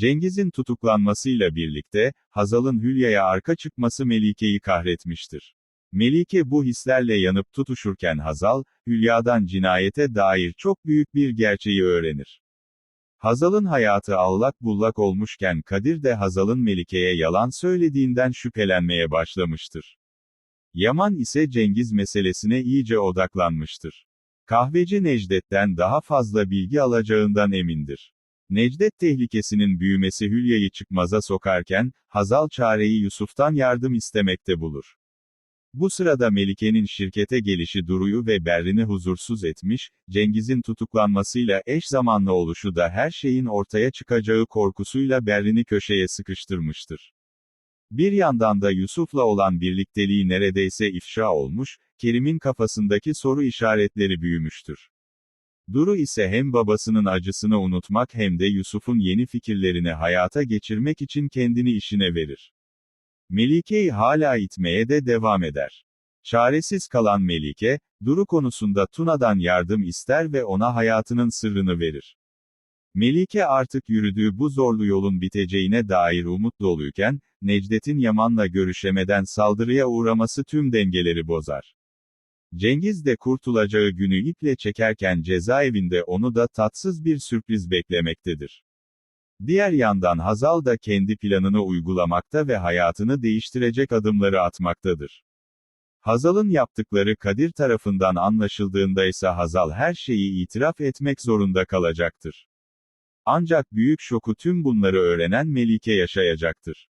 Cengiz'in tutuklanmasıyla birlikte, Hazal'ın Hülya'ya arka çıkması Melike'yi kahretmiştir. Melike bu hislerle yanıp tutuşurken Hazal, Hülya'dan cinayete dair çok büyük bir gerçeği öğrenir. Hazal'ın hayatı allak bullak olmuşken Kadir de Hazal'ın Melike'ye yalan söylediğinden şüphelenmeye başlamıştır. Yaman ise Cengiz meselesine iyice odaklanmıştır. Kahveci Necdet'ten daha fazla bilgi alacağından emindir. Necdet tehlikesinin büyümesi Hülya'yı çıkmaza sokarken, Hazal çareyi Yusuf'tan yardım istemekte bulur. Bu sırada Melike'nin şirkete gelişi Duru'yu ve Berrin'i huzursuz etmiş, Cengiz'in tutuklanmasıyla eş zamanlı oluşu da her şeyin ortaya çıkacağı korkusuyla Berrin'i köşeye sıkıştırmıştır. Bir yandan da Yusuf'la olan birlikteliği neredeyse ifşa olmuş, Kerim'in kafasındaki soru işaretleri büyümüştür. Duru ise hem babasının acısını unutmak hem de Yusuf'un yeni fikirlerini hayata geçirmek için kendini işine verir. Melike'yi hala itmeye de devam eder. Çaresiz kalan Melike, Duru konusunda Tuna'dan yardım ister ve ona hayatının sırrını verir. Melike artık yürüdüğü bu zorlu yolun biteceğine dair umut doluyken, Necdet'in Yaman'la görüşemeden saldırıya uğraması tüm dengeleri bozar. Cengiz de kurtulacağı günü iple çekerken cezaevinde onu da tatsız bir sürpriz beklemektedir. Diğer yandan Hazal da kendi planını uygulamakta ve hayatını değiştirecek adımları atmaktadır. Hazal'ın yaptıkları Kadir tarafından anlaşıldığında ise Hazal her şeyi itiraf etmek zorunda kalacaktır. Ancak büyük şoku tüm bunları öğrenen Melike yaşayacaktır.